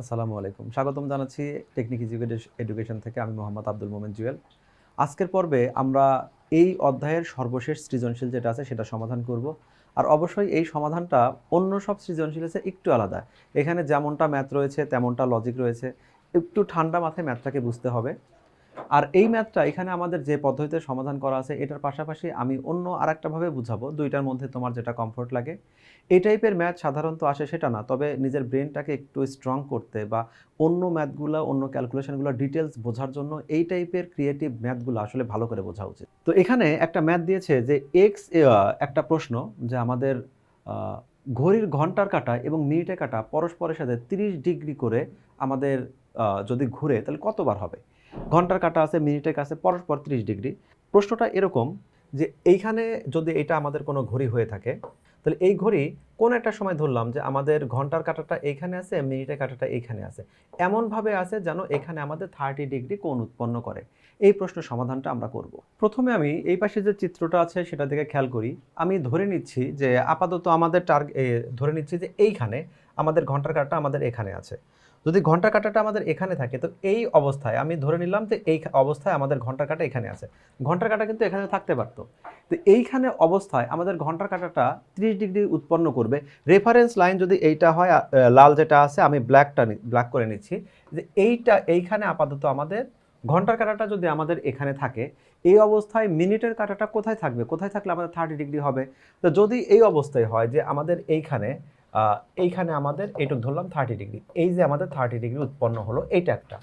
আসসালামু আলাইকুম। স্বাগতম জানাচ্ছি টেকনিক এডুকেশন থেকে আমি মোহাম্মদ আব্দুল মোমেন জুয়েল। আজকের পর্বে আমরা এই অধ্যায়ের সর্বশেষ সৃজনশীল যেটা আছে সেটা সমাধান করব। আর অবশ্যই এই সমাধানটা অন্য সব সৃজনশীল আছে একটু আলাদা। এখানে যেমনটা ম্যাথ রয়েছে, তেমনটা লজিক রয়েছে। একটু ঠান্ডা মাথায় ম্যাথটাকে বুঝতে হবে। আর এই ম্যাথটা এখানে আমাদের যে পদ্ধতিতে সমাধান করা আছে, এটার পাশাপাশি আমি অন্য আরেকটাভাবে বুঝাবো। দুইটার মধ্যে তোমার যেটা কমফোর্ট লাগে। এই টাইপের ম্যাথ সাধারণত আসে সেটা না, তবে নিজের ব্রেনটাকে একটু স্ট্রং করতে বা অন্য ম্যাথগুলো, অন্য ক্যালকুলেশনগুলো ডিটেলস বোঝার জন্য এই টাইপের ক্রিয়েটিভ ম্যাথগুলো আসলে ভালো করে বোঝা উচিত। তো এখানে একটা ম্যাথ দিয়েছে যে এক্স একটা প্রশ্ন যে আমাদের ঘড়ির ঘণ্টার কাটা এবং মিনিটের কাটা পরস্পরের সাথে তিরিশ ডিগ্রি করে আমাদের যদি ঘুরে তাহলে কতবার হবে? ঘণ্টার কাটা আছে, মিনিটের কাছে, পরস্পর তিরিশ ডিগ্রি। প্রশ্নটা এরকম যে এইখানে যদি এটা আমাদের কোনো ঘড়ি হয়ে থাকে, তাহলে এই ঘড়ি কোন একটা সময় ধরলাম যে আমাদের ঘণ্টার কাটাটা এইখানে আছে, মিনিটের কাটাটা এইখানে আছে। এমনভাবে আছে যেন এখানে আমাদের থার্টি ডিগ্রি কোণ উৎপন্ন করে। এই প্রশ্ন সমাধানটা আমরা করব। প্রথমে আমি এই পাশে যে চিত্রটা আছে সেটা দিকে খেয়াল করি। আমি ধরে নিচ্ছি যে আপাতত আমাদের টার্গ ধরে নিচ্ছি যে এইখানে আমাদের ঘণ্টার কাটাটা আমাদের এখানে আছে। যদি ঘণ্টা কাটাটা আমাদের এখানে থাকে, তো এই অবস্থায় আমি ধরে নিলাম যে এই অবস্থায় আমাদের ঘণ্টার কাটা এখানে আছে। ঘণ্টার কাটা কিন্তু এখানে থাকতে পারতো। তো এইখানে অবস্থায় আমাদের ঘণ্টার কাটাটা ত্রিশ ডিগ্রি উৎপন্ন করবে। রেফারেন্স লাইন যদি এইটা হয় লাল যেটা আছে, আমি ব্ল্যাকটা ব্ল্যাক করে নিচ্ছি। যে এইটা, এইখানে আপাতত আমাদের ঘণ্টার কাটাটা যদি আমাদের এখানে থাকে, এই অবস্থায় মিনিটের কাটাটা কোথায় থাকবে? কোথায় থাকলে আমাদের থার্টি ডিগ্রি হবে? তো যদি এই অবস্থায় হয় যে আমাদের এইখানে এইখানে আমাদের এইটুক ধরলাম থার্টি ডিগ্রি এই যে আমাদের থার্টি ডিগ্রি উৎপন্ন হলো, এইটা একটা।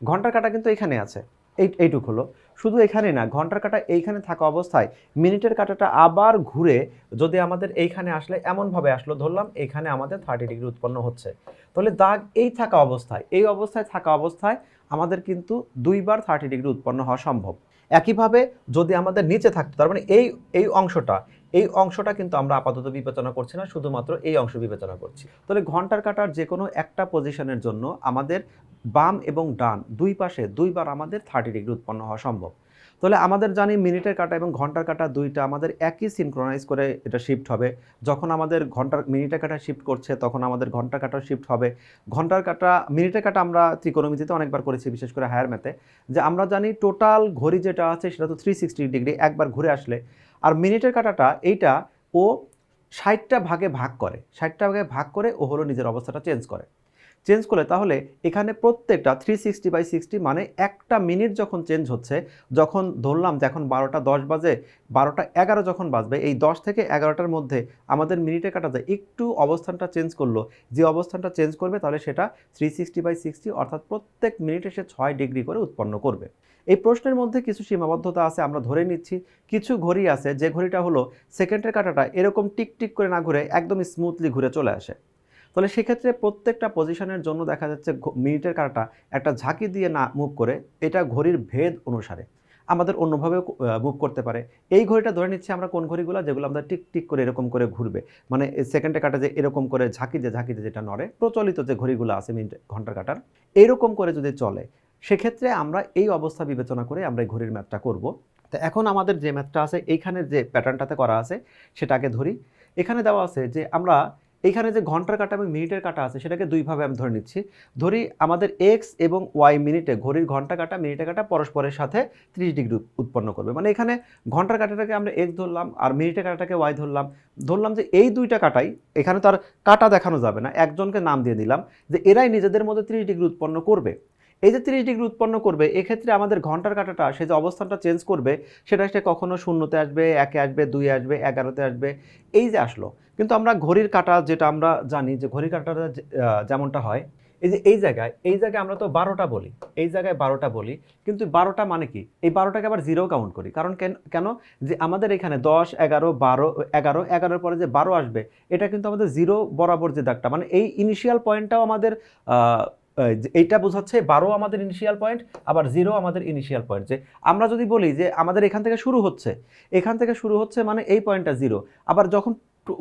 ঘণ্টার কাটা কিন্তু এখানে আছে। এই, এইটুক হলো। শুধু এখানে না, ঘণ্টার কাটা এইখানে থাকা অবস্থায় মিনিটের কাটাটা আবার ঘুরে যদি আমাদের এইখানে আসলে এমনভাবে আসলো, ধরলাম এইখানে আমাদের থার্টি ডিগ্রি উৎপন্ন হচ্ছে। তাহলে দাগ এই থাকা অবস্থায়, এই অবস্থায় থাকা অবস্থায় আমাদের কিন্তু দুইবার থার্টি ডিগ্রি উৎপন্ন হওয়া সম্ভব। একইভাবে যদি আমাদের নিচে থাকতো, তার মানে এই এই অংশটা এই অংশটা কিন্তু আমরা আপাতত বিবেচনা করছি না, শুধুমাত্র এই অংশ বিবেচনা করছি। তাহলে ঘণ্টার কাটার যে কোনো একটা পজিশনের জন্য আমাদের বাম এবং ডান দুই পাশে দুইবার আমাদের থার্টি ডিগ্রি উৎপন্ন হওয়া সম্ভব। তাহলে আমাদের জানি মিনিটের কাটা এবং ঘণ্টার কাটা দুইটা আমাদের একই সিনক্রোনাইজ করে এটা শিফট হবে। যখন আমাদের ঘণ্টার, মিনিটের কাটা শিফট করছে, তখন আমাদের ঘণ্টার কাটা শিফট হবে। ঘণ্টার কাটা, মিনিটের কাটা আমরা ত্রিকোণমিতিতে অনেকবার করেছি, বিশেষ করে হায়ার ম্যাথে যে আমরা জানি টোটাল ঘড়ি যেটা আছে, সেটা তো থ্রি সিক্সটি ডিগ্রি একবার ঘুরে আসলে। আর মিনিটের কাটাটা, এইটা ও ষাটটা ভাগে ভাগ করে। ষাটটা ভাগে ভাগ করে ও হলো নিজের অবস্থাটা চেঞ্জ করে। চেঞ্জ করলে তাহলে এখানে প্রত্যেকটা থ্রি সিক্সটি বাই সিক্সটি মানে একটা মিনিট যখন চেঞ্জ হচ্ছে, যখন ধরলাম যে এখন বারোটা দশ বাজে, বারোটা এগারো যখন বাজবে, এই দশ থেকে এগারোটার মধ্যে আমাদের মিনিটে কাটাতে একটু অবস্থানটা চেঞ্জ করল, যে অবস্থানটা চেঞ্জ করবে তাহলে সেটা থ্রি সিক্সটি বাই সিক্সটি অর্থাৎ প্রত্যেক মিনিটে সে ছয় ডিগ্রি করে উৎপন্ন করবে। এই প্রশ্নের মধ্যে কিছু সীমাবদ্ধতা আছে, আমরা ধরে নিচ্ছি। কিছু ঘড়ি আছে, যে ঘড়িটা হলো সেকেন্ডের কাটাটা এরকম টিক টিক করে না ঘুরে একদম স্মুথলি ঘুরে চলে আসে। তাহলে সেক্ষেত্রে প্রত্যেকটা পজিশনের জন্য দেখা যাচ্ছে মিনিটের কাটাটা একটা ঝাঁকি দিয়ে না মুভ করে এটা ঘড়ির ভেদ অনুসারে আমাদের অন্যভাবেও মুভ করতে পারে। এই ঘড়িটা ধরে নিচ্ছি আমরা কোন ঘড়িগুলো যেগুলো আমাদের টিক টিক করে এরকম করে ঘুরবে। মানে সেকেন্ডে কাটা যে এরকম করে ঝাঁকি যে ঝাঁকি যে যেটা নড়ে, প্রচলিত যে ঘড়িগুলো আছে মিনিট, ঘণ্টার কাটার এইরকম করে যদি চলে, সেক্ষেত্রে আমরা এই অবস্থা বিবেচনা করে আমরা এই ঘড়ির ম্যাথটা করব। তো এখন আমাদের যে ম্যাথটা আছে এইখানে যে প্যাটার্নটাতে করা আছে, সেটাকে ধরি। এখানে দেওয়া আছে যে আমরা এইখানে যে ঘণ্টার কাটা এবং মিনিটের কাটা আছে, সেটাকে দুইভাবে আমি ধরে নিচ্ছি। ধরি আমাদের এক্স এবং ওয়াই মিনিটে ঘড়ির ঘণ্টা কাটা, মিনিটের কাটা পরস্পরের সাথে ত্রিশ ডিগ্রি উৎপন্ন করবে। মানে এখানে ঘণ্টার কাটাটাকে আমরা এক্স ধরলাম আর মিনিটের কাটাটাকে ওয়াই ধরলাম। ধরলাম যে এই দুইটা কাটাই, এখানে তো আর কাটা দেখানো যাবে না, একজনকে নাম দিয়ে দিলাম যে এরাই নিজেদের মধ্যে ত্রিশ ডিগ্রি উৎপন্ন করবে। এই যে তিরিশ ডিগ্রি উৎপন্ন করবে, এক্ষেত্রে আমাদের ঘণ্টার কাটাটা, সে যে অবস্থানটা চেঞ্জ করবে, সেটা সে কখনো শূন্যতে আসবে, একে আসবে, দুই আসবে, এগারোতে আসবে, এই যে আসলো। কিন্তু আমরা ঘড়ির কাটা যেটা আমরা জানি যে ঘড়ির কাটাটা যেমনটা হয়, এই যে এই জায়গায় এই জায়গায় আমরা তো বারোটা বলি, এই জায়গায় বারোটা বলি, কিন্তু বারোটা মানে কি? এই বারোটাকে আবার জিরো কাউন্ট করি। কারণ কেন কেন? যে আমাদের এখানে দশ, এগারো, বারো, এগারো, এগারোর পরে যে বারো আসবে, এটা কিন্তু আমাদের জিরো বরাবর যে দাগটা মানে এই ইনিশিয়াল পয়েন্টটাও আমাদের এইটা বোঝাচ্ছে বারো আমাদের ইনিশিয়াল পয়েন্ট আবার জিরো আমাদের ইনিশিয়াল পয়েন্ট যে আমরা যদি বলি যে আমাদের এখান থেকে শুরু হচ্ছে, এখান থেকে শুরু হচ্ছে মানে এই পয়েন্টটা জিরো আবার যখন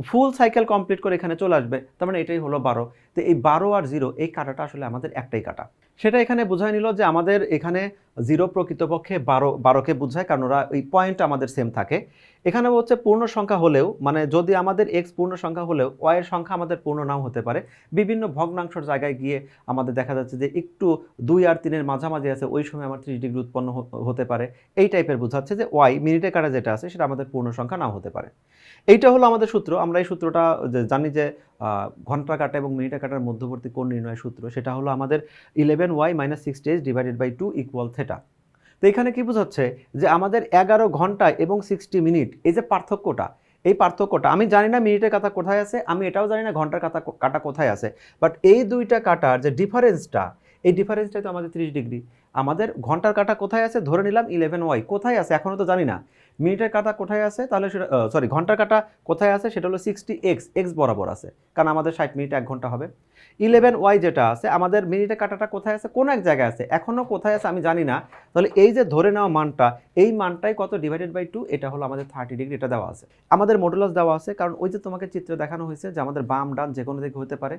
ফুল সাইকেল কমপ্লিট করে এখানে চলে আসবে। তার মানে এটাই হলো বারো। তো এই বারো আর জিরো এই কাটাটা আসলে আমাদের একটাই কাটা। সেটা এখানে বোঝায় নিল যে আমাদের এখানে জিরো প্রকৃতপক্ষে বারো, বারোকে বোঝায়, কারণ ওরা ওই পয়েন্ট আমাদের সেম থাকে। এখানে হচ্ছে পূর্ণ সংখ্যা হলেও মানে যদি আমাদের এক্স পূর্ণ সংখ্যা হলেও ওয়াই এর সংখ্যা আমাদের পূর্ণ নাও হতে পারে। বিভিন্ন ভগ্নাংশের জায়গায় গিয়ে আমাদের দেখা যাচ্ছে যে একটু দুই আর তিনের মাঝামাঝি আছে, ওই সময় আমার ত্রিশ ডিগ্রি উৎপন্ন হতে পারে। এই টাইপের বোঝাচ্ছে যে ওয়াই মিনিটে কাটা যেটা আছে, সেটা আমাদের পূর্ণ সংখ্যা নাও হতে পারে। এইটা হলো আমাদের সূত্র। আমরা এই সূত্রটা জানি যে ঘণ্টা কাটা এবং মিনিটে কাটার মধ্যবর্তী কোণ নির্ণয় সূত্র, সেটা হলো আমাদের eleven y minus sixty H divided by two equal theta তো এখানে কি বোঝাচ্ছে যে আমাদের এগারো ঘণ্টা এবং সিক্সটি মিনিট, এই যে পার্থক্যটা, এই পার্থক্যটা, আমি জানি না মিনিটের কাটা কোথায় আছে, আমি এটাও জানি না ঘণ্টার কাটা কাটা কোথায় আছে বাট এই দুইটা কাটার যে ডিফারেন্সটা এই ডিফারেন্সটা তো আমাদের ত্রিশ ডিগ্রি। আমাদের ঘণ্টার কাটা কোথায় আছে? ধরে নিলাম ইলেভেন ওয়াই, কোথায় আছে? এখনও তো জানি না। মিনিটের কাটা কোথায় আছে? তাহলে সেটা সরি ঘণ্টার কাটা কোথায় আছে? সেটা হলো সিক্সটি এক্স এক্স বরাবর আছে। কারণ আমাদের ষাট মিনিট এক ঘণ্টা হবে। ইলেভেন ওয়াই যেটা আছে, আমাদের মিনিটের কাটাটা কোথায় আছে? কোন এক জায়গায় আছে? এখনও কোথায় আছে আমি জানি না। তাহলে এই যে ধরে নেওয়া মানটা, এই মানটাই কত ডিভাইডেড বাই টু এটা হলো আমাদের থার্টি ডিগ্রি এটা দেওয়া আছে। আমাদের মডুলাস দেওয়া আছে, কারণ ওই যে তোমাকে চিত্রে দেখানো হয়েছে যে আমাদের বাম, ডান যে কোনো দিকে হতে পারে।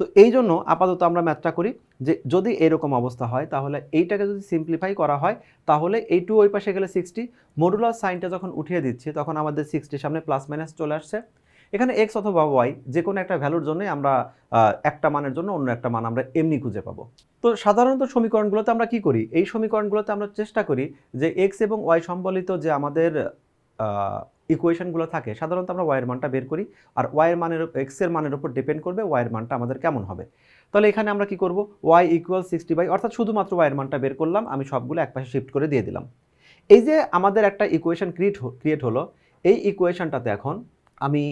তো এই জন্য আপাতত আমরা ম্যাথটা করি যে যদি এরকম অবস্থা হয়, তাহলে এইটাকে যদি সিম্পলিফাই করা হয়, তাহলে এই টু ওই পাশে গেলে সিক্সটি মডুলার সাইনটা যখন উঠিয়ে দিচ্ছি, তখন আমাদের সিক্সটির সামনে প্লাস মাইনাস চলে আসছে। এখানে এক্স অথবা ওয়াই যে কোনো একটা ভ্যালুর জন্যই আমরা একটা মানের জন্য অন্য একটা মান আমরা এমনি খুঁজে পাবো। তো সাধারণত সমীকরণগুলোতে আমরা কি করি? এই সমীকরণগুলোতে আমরা চেষ্টা করি যে এক্স এবং ওয়াই সম্বলিত যে আমাদের ইকুয়েশনগুলো থাকে, সাধারণত আমরা ওয়াইয়ের মানটা বের করি, আর ওয়াইয়ের মানের এক্সের মানের উপর ডিপেন্ড করবে ওয়াইয়ের মানটা আমাদের কেমন হবে। তাহলে এখানে আমরা কি করব? ওয়াই ইকুয়াল সিক্সটি বাই অর্থাৎ শুধুমাত্র ওয়াইয়ের মানটা বের করলাম, আমি সবগুলো একপাশে শিফট করে দিয়ে দিলাম। এই যে আমাদের একটা ইকুয়েশন ক্রিয়েট ক্রিয়েট হলো, এই ইকুয়েশনটাতে এখন আমি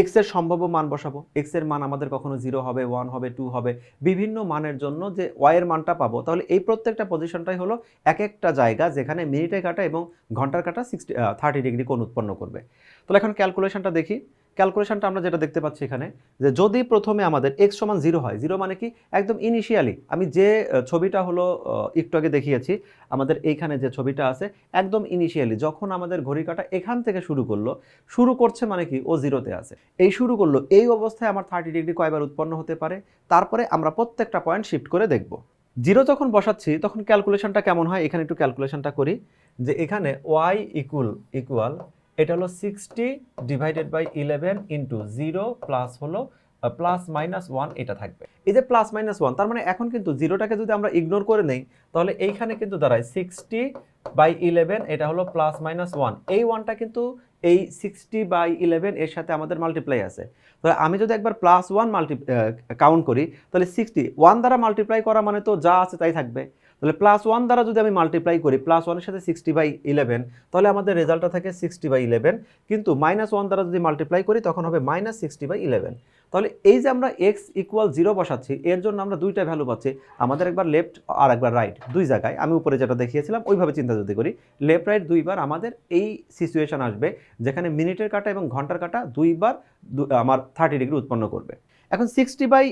এক্সের সম্ভাব্য মান বসাবো। এক্সের মান আমাদের কখনো জিরো হবে ওয়ান হবে টু হবে, বিভিন্ন মানের জন্য যে ওয়াই এর মানটা পাবো। তাহলে এই প্রত্যেকটা পজিশনটাই হলো এক একটা জায়গা যেখানে মিনিটে কাটা এবং ঘণ্টার কাটা সিক্সটি থার্টি ডিগ্রি কোণ উৎপন্ন করবে। তাহলে এখন ক্যালকুলেশনটা দেখি। ক্যালকুলেশনটা আমরা যেটা দেখতে পাচ্ছি এখানে, যে যদি প্রথমে আমাদের এক্স সমান জিরো হয় জিরো মানে কি? একদম ইনিশিয়ালি আমি যে ছবিটা হলো একটু আগে দেখিয়েছি, আমাদের এইখানে যে ছবিটা আছে, একদম ইনিশিয়ালি যখন আমাদের ঘড়ি কাটা এখান থেকে শুরু করল, শুরু করছে মানে কি? ও জিরোতে আছে। এই শুরু করল, এই অবস্থায় আমার থার্টি ডিগ্রি কয়বার উৎপন্ন হতে পারে? তারপরে আমরা প্রত্যেকটা পয়েন্ট শিফট করে দেখব। জিরো যখন বসাচ্ছি, তখন ক্যালকুলেশনটা কেমন হয়? এখানে একটু ক্যালকুলেশনটা করি, যে এখানে ওয়াই ইকুয়াল ইকুয়াল এটা হলো sixty divided by eleven into zero plus হলো প্লাস মাইনাস ওয়ান এটা থাকবে। এই যে প্লাস মাইনাস ওয়ান তার মানে এখন কিন্তু জিরোটাকে যদি আমরা ইগনোর করে নেই, তাহলে এইখানে কিন্তু দাঁড়ায় সিক্সটি বাই ইলেভেন এটা হলো প্লাস মাইনাস ওয়ান এই ওয়ানটা কিন্তু এই সিক্সটি বাই ইলেভেন এর সাথে আমাদের মাল্টিপ্লাই আছে। তাহলে আমি যদি একবার প্লাস ওয়ান মাল্টি কাউন্ট করি, তাহলে সিক্সটি ওয়ান দ্বারা মাল্টিপ্লাই করা মানে তো যা আছে তাই থাকবে। তাহলে প্লাস ওয়ান দ্বারা যদি আমি মাল্টিপ্লাই করি প্লাস ওয়ানের সাথে সিক্সটি বাই ইলেভেন তাহলে আমাদের রেজাল্টটা থাকে সিক্সটি বাই ইলেভেন কিন্তু মাইনাস ওয়ান দ্বারা যদি মাল্টিপ্লাই করি, তখন হবে মাইনাস সিক্সটি বাই ইলেভেন তাহলে এই যে আমরা এক্স ইকুয়াল জিরো বসাচ্ছি, এর জন্য আমরা দুইটা ভ্যালু পাচ্ছি, আমাদের একবার লেফট আর একবার রাইট দুই জায়গায়। আমি উপরে যেটা দেখিয়েছিলাম, ওইভাবে চিন্তা যদি করি লেফট রাইট দুইবার আমাদের এই সিচুয়েশন আসবে, যেখানে মিনিটের কাটা এবং ঘণ্টার কাটা দুইবার আমার থার্টি ডিগ্রি উৎপন্ন করবে। এখন সিক্সটি বাই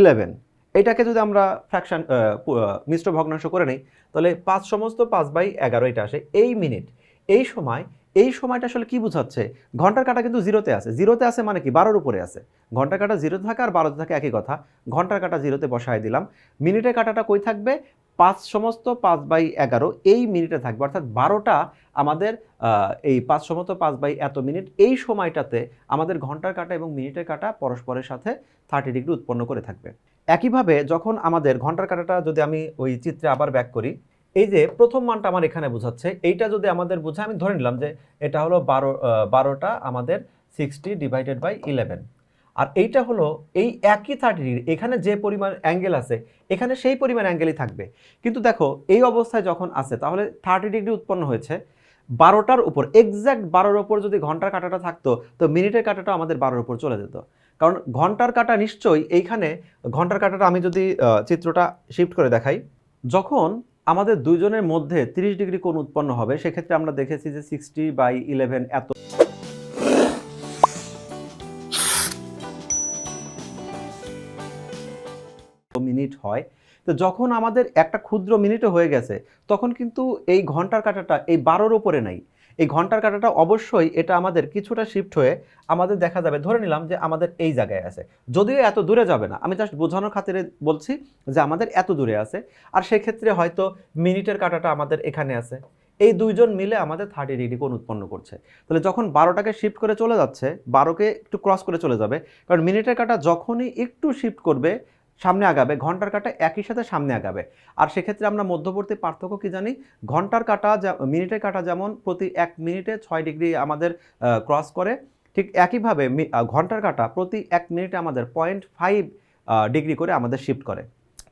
ইলেভেন এটাকে যদি আমরা ফ্র্যাকশন মিশ্র ভগ্নাংশ করে নিই, তাহলে পাঁচ সমস্ত পাঁচ বাই এগারো এটা আসে এই মিনিট। এই সময়, এই সময়টা আসলে কি বোঝাচ্ছে? ঘণ্টার কাটা কিন্তু জিরোতে আছে। জিরোতে আছে মানে কি? বারোর উপরে আছে। ঘণ্টার কাটা জিরোতে থাকে আর বারোতে থাকে একই কথা। ঘণ্টার কাটা জিরোতে বসায় দিলাম। মিনিটের কাটাটা কই থাকবে? পাঁচ সমস্ত পাঁচ বাই এগারো এই মিনিটে থাকবে। অর্থাৎ বারোটা আমাদের এই পাঁচ সমস্ত পাঁচ বাই এত মিনিট এই সময়টাতে আমাদের ঘণ্টার কাটা এবং মিনিটের কাটা পরস্পরের সাথে থার্টি ডিগ্রি উৎপন্ন করে থাকবে। একইভাবে যখন আমাদের ঘণ্টার কাটাটা যদি আমি ওই চিত্রে আবার ব্যাক করি, এই যে প্রথম মানটা আমার এখানে বোঝাচ্ছে, এইটা যদি আমাদের বোঝায় আমি ধরে নিলাম যে এটা হলো বারো বারোটা আমাদের সিক্সটি ডিভাইডেড বাই ইলেভেন আর এইটা হলো এই একই থার্টি ডিগ্রি এখানে যে পরিমাণ অ্যাঙ্গেল আছে, এখানে সেই পরিমাণ অ্যাঙ্গেলই থাকবে। কিন্তু দেখো, এই অবস্থায় যখন আছে, তাহলে থার্টি ডিগ্রি উৎপন্ন হয়েছে। বারোটার উপর এক্স্যাক্ট বারোর উপর যদি ঘণ্টার কাটাটা থাকতো, তো মিনিটের কাটাটা আমাদের বারোর উপর চলে যেত। কারণ ঘণ্টার কাটা নিশ্চয়ই এইখানে, ঘণ্টার কাটাটা আমি যদি চিত্রটা শিফট করে দেখাই, যখন আমাদের দুইজনের মধ্যে 30 ডিগ্রি কোণ উৎপন্ন হবে, সেক্ষেত্রে আমরা দেখেছি যে সিক্সটি বাই ইলেভেন এত মিনিট হয়। তো যখন আমাদের একটা ক্ষুদ্র মিনিটও হয়ে গেছে, তখন কিন্তু এই ঘণ্টার কাটাটা এই বারোর উপরে নাই। এই ঘণ্টার কাঁটাটা অবশ্যই এটা আমাদের কিছুটা শিফট হয়ে আমাদের দেখা যাবে, ধরে নিলাম যে আমাদের এই জায়গায় আছে। যদিও এত দূরে যাবে না, আমি জাস্ট বোঝানোর খাতিরে বলছি যে আমাদের এত দূরে আছে। আর সেক্ষেত্রে হয়তো মিনিটের কাঁটাটা আমাদের এখানে আছে। এই দুইজন মিলে আমাদের থার্টি ডিগ্রি কোণ উৎপন্ন করছে। তাহলে যখন বারোটাকে শিফট করে চলে যাচ্ছে, বারোকে একটু ক্রস করে চলে যাবে, কারণ মিনিটের কাঁটা যখনই একটু শিফট করবে সামনে আগাবে, ঘণ্টার কাটা একই সাথে সামনে আগাবে। আর সেক্ষেত্রে আমরা মধ্যবর্তী পার্থক্য কি জানি? ঘণ্টার কাটা মিনিটের কাটা যেমন প্রতি এক মিনিটে ছয় ডিগ্রি আমাদের ক্রস করে, ঠিক একইভাবে ঘণ্টার কাটা প্রতি এক মিনিটে আমাদের পয়েন্ট ফাইভ ডিগ্রি করে আমাদের শিফট করে।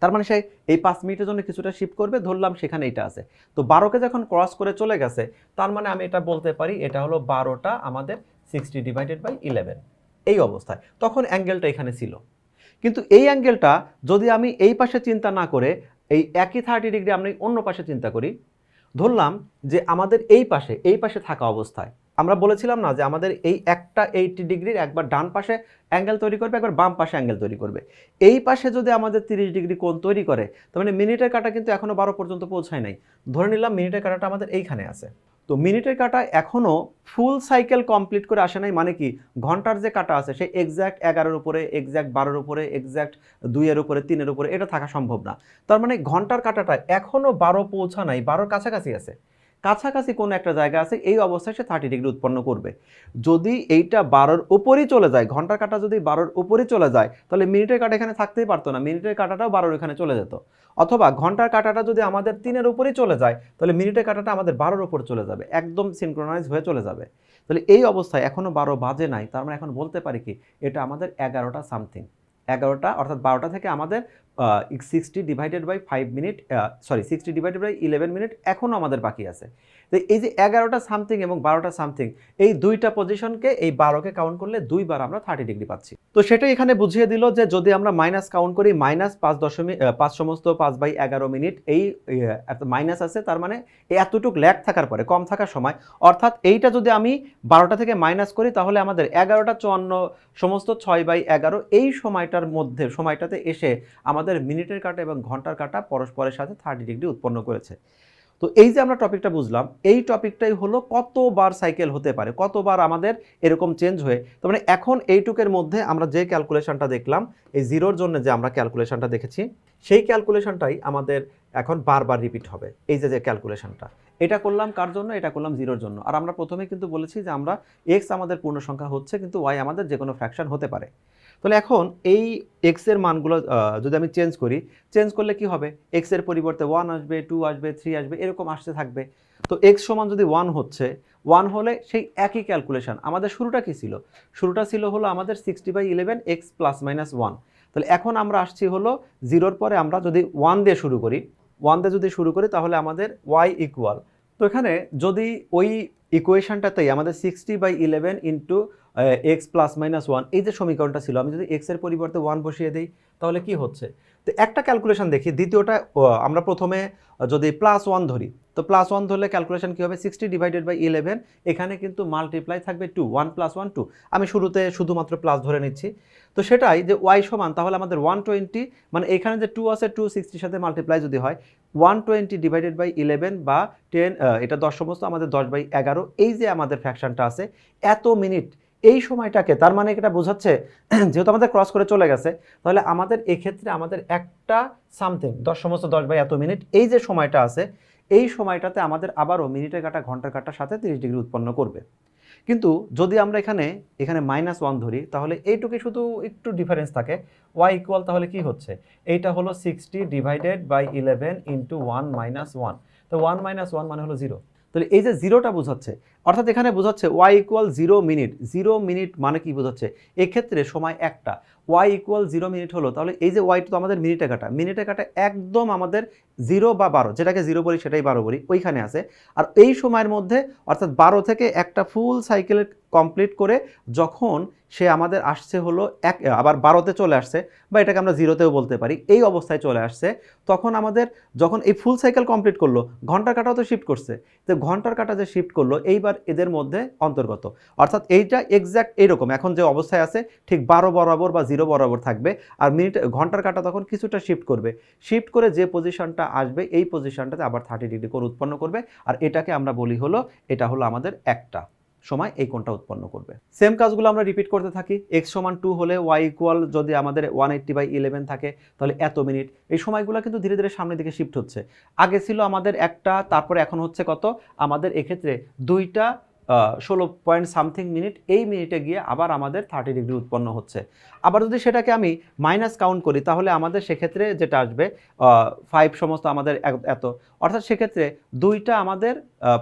তার মানে সে এই পাঁচ মিনিটের জন্য কিছুটা শিফট করবে, ধরলাম সেখানে এটা আছে। তো বারোকে যখন ক্রস করে চলে গেছে, তার মানে আমি এটা বলতে পারি, এটা হলো বারোটা আমাদের সিক্সটি ডিভাইডেড বাই ইলেভেন এই অবস্থায়। তখন অ্যাঙ্গেলটা এখানে ছিল। কিন্তু এই অ্যাঙ্গেলটা যদি আমি এই পাশে চিন্তা না করে, এই একই থার্টি ডিগ্রি আমি অন্য পাশে চিন্তা করি, ধরলাম যে আমাদের এই পাশে এই পাশে থাকা অবস্থায়, আমরা বলেছিলাম না যে আমাদের এই একটা এইটি ডিগ্রির একবার ডান পাশে অ্যাঙ্গেল তৈরি করবে, একবার বাম পাশে অ্যাঙ্গেল তৈরি করবে। এই পাশে যদি আমাদের তিরিশ ডিগ্রি কোণ তৈরি করে, তার মানে মিনিটের কাটা কিন্তু এখনও বারো পর্যন্ত পৌঁছায় নাই। ধরে নিলাম মিনিটের কাটাটা আমাদের এইখানে আছে। তো মিনিটের কাটা এখনও ফুল সাইকেল কমপ্লিট করে আসে নাই মানে কি, ঘণ্টার যে কাটা আছে, সে এক্স্যাক্ট এগারোর উপরে এক্স্যাক্ট বারোর উপরে এক্স্যাক্ট দুইয়ের উপরে, তিনের উপরে, এটা থাকা সম্ভব না। তার মানে ঘণ্টার কাটাটা এখনও বারো পৌঁছা নাই, বারোর কাছাকাছি আছে। কাছাকাছি কোনো একটা জায়গা আছে, এই অবস্থায় সে থার্টি ডিগ্রি উৎপন্ন করবে। যদি এইটা বারোর উপরই চলে যায়, ঘণ্টার কাটা যদি বারোর উপরই চলে যায়, তাহলে মিনিটের কাটা এখানে থাকতেই পারতো না, মিনিটের কাটাটাও বারোর এখানে চলে যেত। অথবা ঘণ্টার কাটাটা যদি আমাদের তিনের উপরই চলে যায়, তাহলে মিনিটের কাটাটা আমাদের বারোর উপর চলে যাবে, একদম সিনক্রোনাইজ হয়ে চলে যাবে। তাহলে এই অবস্থায় এখনও বারো বাজে নাই, তার মানে এখন বলতে পারি কি, এটা আমাদের এগারোটা সামথিং এগারোটা অর্থাৎ বারোটা থেকে আমাদের sixty divided by five minute sorry sixty divided by eleven minute এখনও আমাদের বাকি আছে। তো এই যে এগারোটা সামথিং এবং বারোটা সামথিং এই দুইটা পজিশনকে এই বারোকে কাউন্ট করলে দুইবার আমরা থার্টি ডিগ্রি পাচ্ছি। তো সেটাই এখানে বুঝিয়ে দিল যে যদি আমরা মাইনাস কাউন্ট করি মাইনাস পাঁচ দশমিক পাঁচ সমস্ত পাঁচ বাই এগারো মিনিট এই মাইনাস আছে, তার মানে এতটুক ল্যাগ থাকার পরে, কম থাকার সময়, অর্থাৎ এইটা যদি আমি বারোটা থেকে মাইনাস করি, তাহলে আমাদের এগারোটা চুয়ান্ন সমস্ত ছয় বাই এগারো এই সময়টার মধ্যে, সময়টাতে এসে আমাদের মিনিটের কাটা এবং ঘণ্টার কাটা পরস্পরের সাথে থার্টি ডিগ্রি উৎপন্ন করেছে। তো এই যে আমরা টপিকটা বুঝলাম, এই টপিকটাই হলো কতবার সাইকেল হতে পারে, কতবার আমাদের এরকম চেঞ্জ হয়ে তার মানে এখন এইটুকের মধ্যে আমরা যে ক্যালকুলেশনটা দেখলাম, এই জিরোর জন্য যে আমরা ক্যালকুলেশনটা দেখেছি, সেই ক্যালকুলেশনটাই আমাদের এখন বারবার রিপিট হবে, এই যে যে ক্যালকুলেশনটা এটা করলাম কার জন্য? এটা করলাম জিরোর জন্য। আর আমরা প্রথমে কিন্তু বলেছি যে আমরা এক্স আমাদের পূর্ণ সংখ্যা হচ্ছে, কিন্তু ওয়াই আমাদের যে কোনো ফ্র্যাকশন হতে পারে। তাহলে এখন এই এক্সের মানগুলো যদি আমি চেঞ্জ করি চেঞ্জ করলে কি হবে? এক্সের পরিবর্তে ওয়ান আসবে টু আসবে থ্রি আসবে, এরকম আসতে থাকবে। তো এক্স সমান যদি ওয়ান হচ্ছে ওয়ান হলে সেই একই ক্যালকুলেশন আমাদের শুরুটা কি ছিল? শুরুটা ছিল হলো আমাদের sixty by eleven x plus minus one তাহলে এখন আমরা আসছি হলো জিরোর পরে আমরা যদি ওয়ান দিয়ে শুরু করি ওয়ান দিয়ে যদি শুরু করি তাহলে আমাদের ওয়াই ইকুয়াল তো এখানে যদি ওই ইকুয়েশনটাতেই আমাদের sixty by eleven into x plus minus one এই যে সমীকরণটা ছিল, আমি যদি এক্সের পরিবর্তে ওয়ান বসিয়ে দিই, তাহলে কি হচ্ছে? তো একটা ক্যালকুলেশন দেখি, দ্বিতীয়টা আমরা প্রথমে যদি প্লাস ওয়ান ধরি, তো প্লাস ওয়ান ধরলে ক্যালকুলেশন কী হবে? সিক্সটি ডিভাইডেড বাই ইলেভেন এখানে কিন্তু মাল্টিপ্লাই থাকবে two one plus one two আমি শুরুতে শুধুমাত্র প্লাস ধরে নিচ্ছি। তো সেটাই যে ওয়াই সমান, তাহলে আমাদের ওয়ান টোয়েন্টি মানে এখানে যে টু আছে টু সিক্সটির সাথে মাল্টিপ্লাই যদি হয় one twenty divided by eleven বা টেন এটা দশ সমস্ত, আমাদের দশ বাই এগারো, এই যে আমাদের ফ্র্যাকশনটা আছে, এত মিনিট এই সময়টাকে, তার মানে এটা বোঝাচ্ছে, যেহেতু আমাদের ক্রস করে চলে গেছে, তাহলে আমাদের এক্ষেত্রে আমাদের একটা সামথিং দশ সমস্ত দশ বাই এত মিনিট এই যে সময়টা আছে, এই সময়টাতে আমাদের আবারও মিনিটের কাটা, ঘণ্টার কাটার সাথে তিরিশ ডিগ্রি উৎপন্ন করবে। কিন্তু যদি আমরা এখানে এখানে মাইনাস ওয়ান ধরি, তাহলে এইটুকু শুধু একটু ডিফারেন্স থাকে। ওয়াই ইকুয়াল তাহলে কি হচ্ছে? এইটা হলো sixty divided by eleven into one minus one তো ওয়ান মাইনাস ওয়ান মানে হলো জিরো তাহলে এই যে জিরোটা বোঝাচ্ছে অর্থাৎ এখানে বোঝাচ্ছে Y equal zero minute zero minute মানে কি বোঝাচ্ছে? এক্ষেত্রে সময় একটা। ওয়াই ইকুয়াল জিরো মিনিট হলো, তাহলে এই যে ওয়াইটা তো আমাদের মিনিটে কাটা। মিনিটে কাটা একদম আমাদের জিরো বা বারো, যেটাকে জিরো বলি সেটাই বারো বলি, ওইখানে আছে। আর এই সময়ের মধ্যে, অর্থাৎ বারো থেকে একটা ফুল সাইকেল কমপ্লিট করে যখন সে আমাদের আসছে হলো এক, আবার বারোতে চলে আসছে, বা এটাকে আমরা জিরোতেও বলতে পারি, এই অবস্থায় চলে আসছে, তখন আমাদের যখন এই ফুল সাইকেল কমপ্লিট করল, ঘণ্টার কাটাও তো শিফট করছে। তো ঘণ্টার কাটা যে শিফট করল, এইবার এবার এদের মধ্যে অন্তর্গত। অর্থাৎ এইটা এক্স্যাক্ট এইরকম। এখন যে অবস্থায় আছে, ঠিক বারো বরাবর বা জিরো বরাবর থাকবে। আর মিনিট ঘণ্টার কাটা তখন কিছুটা শিফট করবে। শিফট করে যে পজিশনটা আসবে, এই পজিশনটাতে আবার থার্টি ডিগ্রি কোণ উৎপন্ন করবে। আর এটাকে আমরা বলি হলো, এটা হলো আমাদের একটা। সময় এই কোণটা উৎপন্ন করবে। সেম কাজগুলো আমরা রিপিট করতে থাকি। এক্স সমান টু হলে ওয়াই ইকুয়াল যদি আমাদের ওয়ান এইট্টি বাই ইলেভেন থাকে, তাহলে এত মিনিট এই সময়গুলো কিন্তু ধীরে ধীরে সামনের দিকে শিফট হচ্ছে। আগে ছিল আমাদের একটা, তারপরে এখন হচ্ছে কত? আমাদের এক্ষেত্রে দুইটা ষোলো পয়েন্ট সামথিং মিনিট এই মিনিটে গিয়ে আবার আমাদের থার্টি ডিগ্রি উৎপন্ন হচ্ছে। আবার যদি সেটাকে আমি মাইনাস কাউন্ট করি, তাহলে আমাদের সেক্ষেত্রে যেটা আসবে ফাইভ সমস্ত আমাদের এত। অর্থাৎ সেক্ষেত্রে দুইটা আমাদের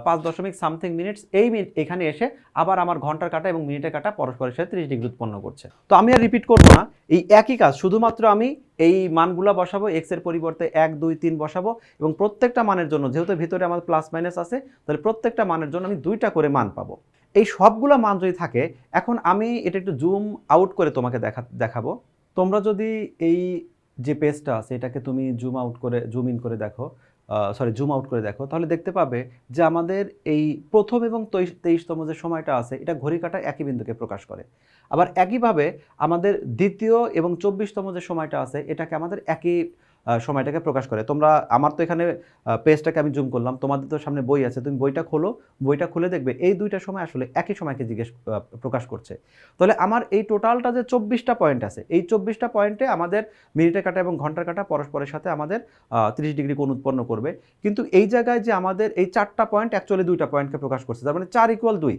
পাঁচ দশমিক সামথিং মিনিটস এই মিনিট এখানে এসে আবার আমার ঘণ্টার কাটা এবং মিনিটের কাটা পরস্পরের সাথে ত্রিশ ডিগ্রি উৎপন্ন করছে। তো আমি আর রিপিট করব না। এই একই কাজ, শুধুমাত্র আমি এই মানগুলা বসাবো এক্সের পরিবর্তে এক, দুই, তিন বসাবো এবং প্রত্যেকটা মানের জন্য, যেহেতু ভিতরে আমার প্লাস মাইনাস আছে, তাহলে প্রত্যেকটা মানের জন্য আমি দুইটা করে মান পাবো। এই সবগুলো মান যদি থাকে, এখন আমি এটা একটু জুম আউট করে তোমাকে দেখা, দেখাবো। তোমরা যদি এই যে পেজটা আছে, এটাকে তুমি জুম আউট করে জুম ইন করে দেখো সরি জুম আউট করে দেখো। তাহলে দেখতে পাবে যে আমাদের এই প্রথম এবং তেইশ তেইশতম যে সময়টা আছে, এটা ঘড়ি কাটা একই বিন্দুকে প্রকাশ করে। আবার একইভাবে আমাদের দ্বিতীয় এবং চব্বিশতম যে সময়টা আছে, এটাকে আমাদের একই সময়টাকে প্রকাশ করে। তোমরা, আমার তো এখানে পেজটাকে আমি জুম করলাম, তোমাদের তো সামনে বই আছে, তুমি বইটা খোলো, বইটা খুলে দেখবে, এই দুইটা সময় আসলে একই সময়কে জিজ্ঞেস প্রকাশ করছে। তাহলে আমার এই টোটালটা যে চব্বিশটা পয়েন্ট আছে, এই চব্বিশটা পয়েন্টে আমাদের মিনিটের কাটা এবং ঘণ্টার কাটা পরস্পরের সাথে আমাদের তিরিশ ডিগ্রি কোণ উৎপন্ন করবে। কিন্তু এই জায়গায় যে আমাদের এই চারটা পয়েন্ট অ্যাকচুয়ালি দুইটা পয়েন্টকে প্রকাশ করছে, তার মানে চার ইকুয়াল দুই।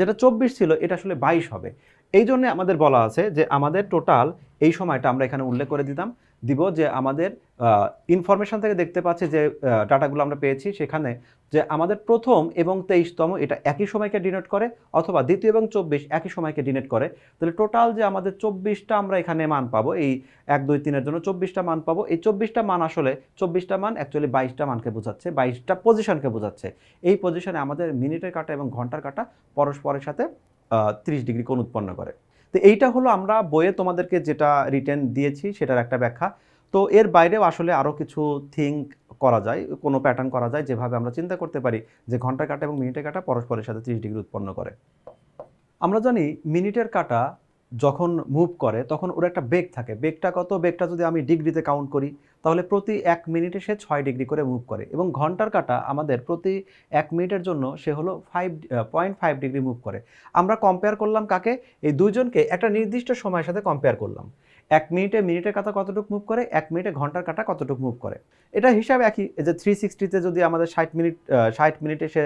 যেটা চব্বিশ ছিল, এটা আসলে বাইশ হবে। এই জন্য আমাদের বলা আছে যে আমাদের টোটাল এই সময়টা আমরা এখানে উল্লেখ করে দিতাম। দিব যে আমাদের ইনফরমেশন থেকে দেখতে পাচ্ছি যে ডাটাগুলো আমরা পেয়েছি সেখানে যে আমাদের প্রথম এবং তেইশতম এটা একই সময়কে ডিনোট করে অথবা দ্বিতীয় এবং চব্বিশ একই সময়কে ডিনোট করে। তাহলে টোটাল যে আমাদের চব্বিশটা আমরা এখানে মান পাবো, এই এক, দুই, তিনের জন্য চব্বিশটা মান পাবো। এই চব্বিশটা মান আসলে চব্বিশটা মান অ্যাকচুয়ালি বাইশটা মানকে বোঝাচ্ছে, বাইশটা পজিশনকে বোঝাচ্ছে। এই পজিশনে আমাদের মিনিটের কাটা এবং ঘণ্টার কাটা পরস্পরের সাথে তিরিশ ডিগ্রি কোণ উৎপন্ন করে। তো এইটা হলো আমরা বইয়ে তোমাদেরকে যেটা রিটার্ন দিয়েছি সেটার একটা ব্যাখ্যা। তো এর বাইরেও আসলে আরও কিছু থিঙ্ক করা যায়, কোনো প্যাটার্ন করা যায় যেভাবে আমরা চিন্তা করতে পারি যে ঘণ্টার কাটা এবং মিনিটের কাটা পরস্পরের সাথে ত্রিশ ডিগ্রি উৎপন্ন করে। আমরা জানি মিনিটের কাটা যখন মুভ করে তখন ওর একটা বেগ থাকে। বেগটা কত? বেগটা যদি আমি ডিগ্রিতে কাউন্ট করি তাহলে প্রতি এক মিনিটে সে ছয় ডিগ্রি করে মুভ করে। এবং ঘণ্টার কাটা আমাদের প্রতি এক মিনিটের জন্য সে হলো five point five degree move করে। আমরা কম্পেয়ার করলাম কাকে? এই দুজনকে একটা নির্দিষ্ট সময়ের সাথে কম্পেয়ার করলাম। এক মিনিটে, মিনিটের কাটা কতটুকু মুভ করে, এক মিনিটে ঘণ্টার কাটা কতটুকু মুভ করে। এটা হিসাব একই যে থ্রি সিক্সটিতে যদি আমাদের ষাট মিনিট ষাট মিনিটে সে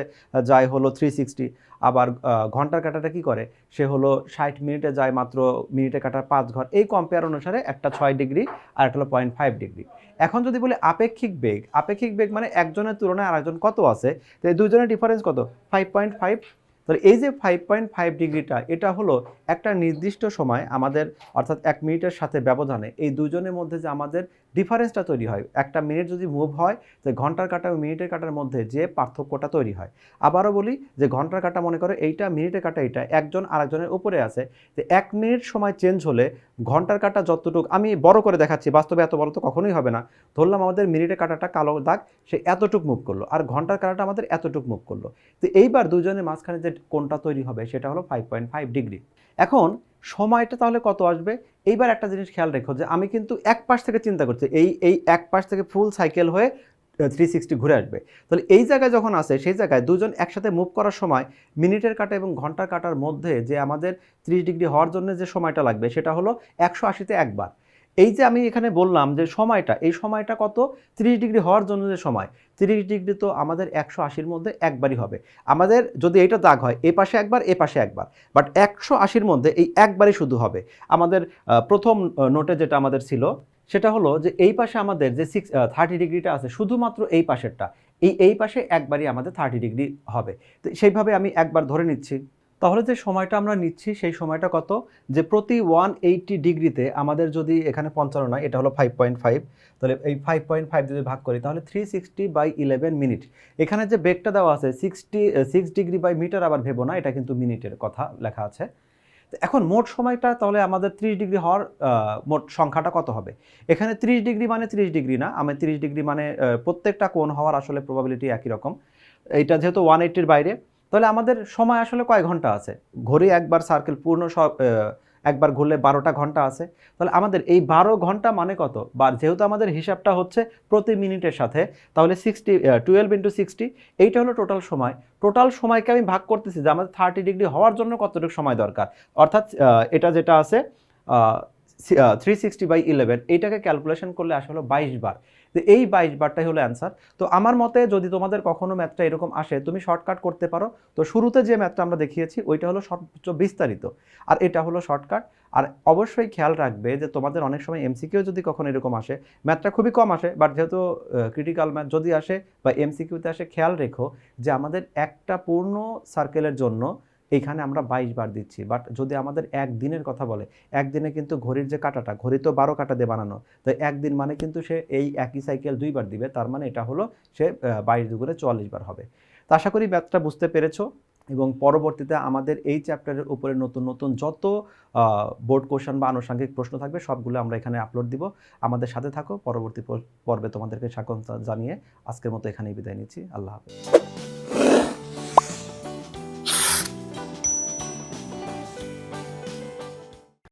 যায় হলো থ্রি সিক্সটি আবার ঘণ্টার কাটাটা কি করে? সে হলো ষাট মিনিটে যায় মাত্র মিনিটে কাটার পাঁচ ঘর। এই কম্পেয়ার অনুসারে একটা ছয় ডিগ্রি আর একটা হলো পয়েন্ট ফাইভ ডিগ্রি। এখন যদি বলি আপেক্ষিক বেগ আপেক্ষিক বেগ মানে একজনের তুলনায় আরেকজন কত আছে? তো এই দুজনের ডিফারেন্স কত? ফাইভ পয়েন্ট ফাইভ তাহলে এই যে ফাইভ পয়েন্ট ফাইভ ডিগ্রিটা, এটা হলো একটা নির্দিষ্ট সময় আমাদের, অর্থাৎ এক মিনিটের সাথে ব্যবধানে এই দুজনের মধ্যে যে আমাদের ডিফারেন্সটা তৈরি হয়। একটা মিনিট যদি মুভ হয়, যে ঘণ্টার কাটা এবং মিনিটের কাটার মধ্যে যে পার্থক্যটা তৈরি হয়। আবারও বলি যে ঘণ্টার কাটা মনে করো এইটা মিনিটের কাটা এইটা, একজন আরেকজনের উপরে আছে। তো এক মিনিট সময় চেঞ্জ হলে ঘণ্টার কাটা যতটুকু, আমি বড় করে দেখাচ্ছি, বাস্তবে এত বড় তো কখনোই হবে না। ধরলাম আমাদের মিনিটের কাটাটা কালো দাগ, সে এতটুক মুভ করল। আর ঘণ্টার কাটাটা আমাদের এতটুক মুভ করল। তো এইবার দুজনের মাঝখানে যে কোনটা তৈরি হবে, সেটা হলো ফাইভ পয়েন্ট ফাইভ ডিগ্রি এখন সময়টা তাহলে কত আসবে? এইবার একটা জিনিস খেয়াল রেখো যে আমি কিন্তু এক পাশ থেকে চিন্তা করছি, এই এই এক পাশ থেকে ফুল সাইকেল হয়ে থ্রি সিক্সটি ঘুরে আসবে। তাহলে এই জায়গায় যখন আসে, সেই জায়গায় দুজন একসাথে মুভ করার সময় মিনিটের কাটা এবং ঘণ্টার কাটার মধ্যে যে আমাদের ত্রিশ ডিগ্রি হওয়ার জন্য যে সময়টা লাগবে, সেটা হলো একশো আশিতে একবার। এই যে আমি এখানে বললাম যে সময়টা, এই সময়টা কত? ত্রিশ ডিগ্রি হওয়ার জন্য যে সময়। তিরিশ ডিগ্রি তো আমাদের একশো আশির মধ্যে একবারই হবে। আমাদের যদি এইটা দাগ হয়, এ পাশে একবার, এ পাশে একবার। বাট একশো আশির মধ্যে এই একবারই শুধু হবে। আমাদের প্রথম নোটে যেটা আমাদের ছিল, সেটা হলো যে এই পাশে আমাদের যে সিক্স থার্টি ডিগ্রিটা আছে, শুধুমাত্র এই পাশেরটা, এই এই পাশে একবারই আমাদের থার্টি ডিগ্রি হবে। তো সেইভাবে আমি একবার ধরে নিচ্ছি। তাহলে যে সময়টা আমরা নিচ্ছি, সেই সময়টা কত? যে প্রতি ওয়ান এইটটি ডিগ্রিতে আমাদের যদি এখানে পঞ্চান্ন নয় এটা হলো ফাইভ পয়েন্ট ফাইভ তাহলে এই ফাইভ পয়েন্ট ফাইভ যদি ভাগ করি, তাহলে three sixty by eleven minute এখানে যে বেগটা দেওয়া আছে sixty six degree by metre আবার ভেবো না, এটা কিন্তু মিনিটের কথা লেখা আছে। এখন মোট সময়টা, তাহলে আমাদের ত্রিশ ডিগ্রি হওয়ার মোট সংখ্যাটা কত হবে? এখানে ত্রিশ ডিগ্রি মানে ত্রিশ ডিগ্রি না, আমি ত্রিশ ডিগ্রি মানে প্রত্যেকটা কোণ হওয়ার আসলে প্রবাবিলিটি একই রকম। এইটা যেহেতু ওয়ান এইট্টির বাইরে তাহলে আমাদের সময় আসলে কয় ঘণ্টা আছে? ঘড়ি একবার সার্কেল পূর্ণ সব একবার ঘুরলে বারোটা ঘণ্টা আছে। তাহলে আমাদের এই বারো ঘণ্টা মানে কত? বা যেহেতু আমাদের হিসাবটা হচ্ছে প্রতি মিনিটের সাথে, তাহলে সিক্সটি টুয়েলভ ইন্টু সিক্সটি এইটা হলো টোটাল সময়। টোটাল সময়কে আমি ভাগ করতেছি যে আমাদের থার্টি ডিগ্রি হওয়ার জন্য কতটুকু সময় দরকার। অর্থাৎ এটা যেটা আছে থ্রি সিক্সটি বাই ইলেভেন এইটাকে ক্যালকুলেশন করলে আসলে বাইশ বার। তো এই বাইশ বারটাই হলো অ্যান্সার তো আমার মতে যদি তোমাদের কখনো ম্যাথটা এরকম আসে, তুমি শর্টকাট করতে পারো। তো শুরুতে যে ম্যাথটা আমরা দেখিয়েছি, ওইটা হলো সর্বোচ্চ বিস্তারিত। আর এটা হলো শর্টকাট আর অবশ্যই খেয়াল রাখবে যে তোমাদের অনেক সময় এমসিকিউ যদি কখনো এরকম আসে ম্যাথটা খুবই কম আসে বাট যেহেতু ক্রিটিক্যাল ম্যাথ যদি আসে বা এমসিকিউতে আসে, খেয়াল রেখো যে আমাদের একটা পূর্ণ সার্কেলের জন্য এইখানে আমরা বাইশ বার দিচ্ছি। বাট যদি আমাদের একদিনের কথা বলে একদিনে কিন্তু ঘড়ির যে কাটাটা, ঘড়ি তো বারো কাটা দিয়ে বানানো, তো একদিন মানে কিন্তু সে এই একই সাইকেল দুইবার দিবে, তার মানে এটা হলো সে বাইশ দুগুণে চুয়াল্লিশ বার হবে। তো আশা করি ম্যাথটা বুঝতে পেরেছ এবং পরবর্তীতে আমাদের এই চ্যাপ্টারের উপরে নতুন নতুন যত বোর্ড কোশ্চেন বা আনুষঙ্গিক প্রশ্ন থাকবে, সবগুলো আমরা এখানে আপলোড দিব। আমাদের সাথে থাকো, পরবর্তী পর্বে তোমাদেরকে স্বাগত জানিয়ে আজকের মতো এখানেই বিদায় নিচ্ছি। আল্লাহ হাফেজ।